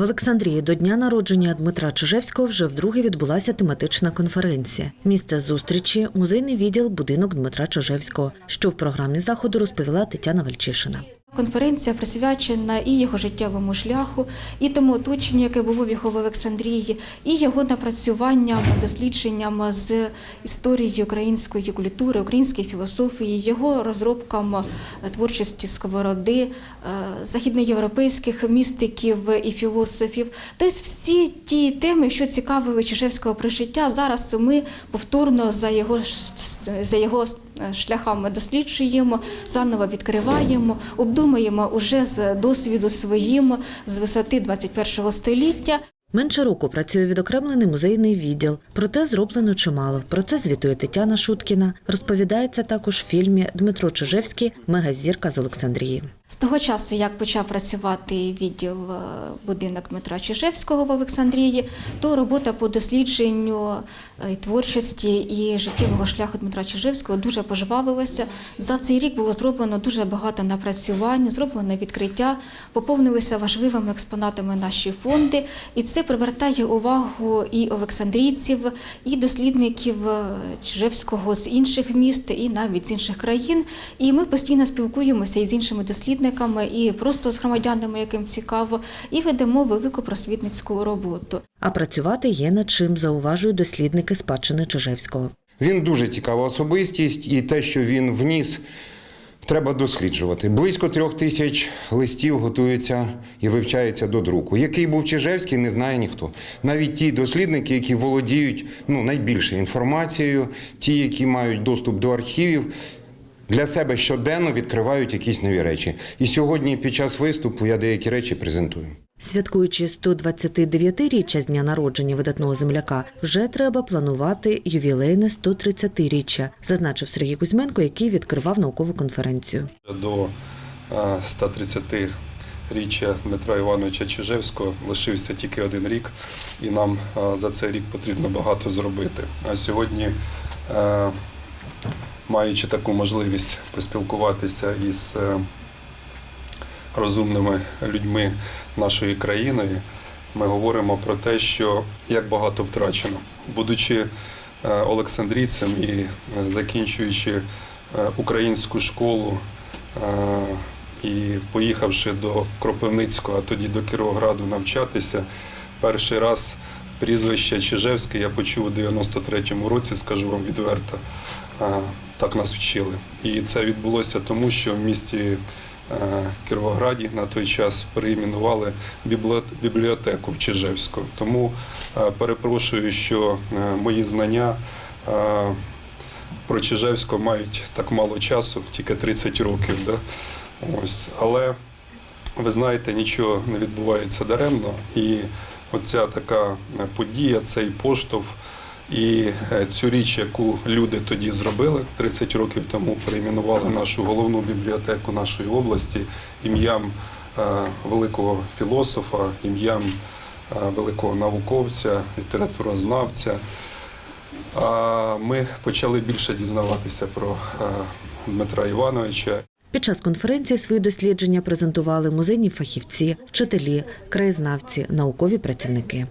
В Олександрії до дня народження Дмитра Чижевського вже вдруге відбулася тематична конференція. Місце зустрічі музейний відділ будинок Дмитра Чижевського, що в програмі заходу розповіла Тетяна Вальчишина. Конференція присвячена і його життєвому шляху, і тому оточенню, яке було в його в Олександрії, і його напрацюванням, дослідженням з історії української культури, української філософії, його розробкам творчості сковороди, е, західноєвропейських містиків і філософів. Тобто всі ті теми, що цікавили Чижевського про життя, зараз ми повторно за його за його е, шляхами досліджуємо, заново відкриваємо, обдумуємо уже з досвіду своїм з висоти 21 століття. Менше року працює відокремлений музейний відділ. Проте зроблено чимало. Про це звітує Тетяна Шуткіна. Розповідається також в фільмі Дмитро Чижевський Мегазірка з Олександрії. З того часу, як почав працювати відділ е, будинок Дмитра Чижевського в Олександрії, то робота по дослідженню е, творчості і життєвого шляху Дмитра Чижевського дуже пожвавилася. За цей рік було зроблено дуже багато напрацювань, зроблено відкриття, поповнилися важливими експонатами наші фонди, і це привертає увагу і олександрійців, і дослідників е, Чижевського з інших міст, і навіть з інших країн. І ми постійно спілкуємося із іншими дослідниками, і просто з громадянами, яким цікаво, і ведемо велику просвітницьку роботу. А працювати є над чим, зауважують дослідники спадщини Чижевського. Він дуже цікава особистість, і те, що він вніс, треба досліджувати. Близько трьох тисяч листів готується і вивчається до друку. Який був Чижевський, не знає ніхто. Навіть ті дослідники, які володіють ну, найбільше інформацією, ті, які мають доступ до архівів. Для себе щоденно відкривають якісь нові речі. І сьогодні, під час виступу, я деякі речі презентую. Святкуючи 129-річчя з дня народження видатного земляка, вже треба планувати ювілейне 130-річчя, зазначив Сергій Кузьменко, який відкривав наукову конференцію. До е, 130-річчя Дмитра Івановича Чижевського лишився тільки один рік, і нам е, за цей рік потрібно багато зробити. А сьогодні, е, маючи таку можливість поспілкуватися із е, розумними людьми нашої країни, ми говоримо про те, що як багато втрачено. Будучи е, олександрійцем і е, закінчуючи українську школу і поїхавши до Кропивницького, а тоді до Кіровограду навчатися, перший раз прізвище Чижевське я почув у 93-му році, скажу вам відверто. Так нас вчили. І це відбулося тому, що в місті е, Кіровограді на той час переіменували бібліотеку в Чижевську. Тому е, перепрошую, що е, мої знання про Чижевського мають так мало часу, тільки 30 років. Да? Ось. Але ви знаєте, нічого не відбувається даремно. І оця така е, подія, цей поштовх і е, цю річ, яку люди тоді зробили 30 років тому, перейменували нашу головну бібліотеку нашої області ім'ям е, великого філософа, ім'ям великого науковця, літературознавця. Ми почали більше дізнаватися про Дмитра Івановича. Під час конференції свої дослідження презентували музейні фахівці, вчителі, краєзнавці, наукові працівники.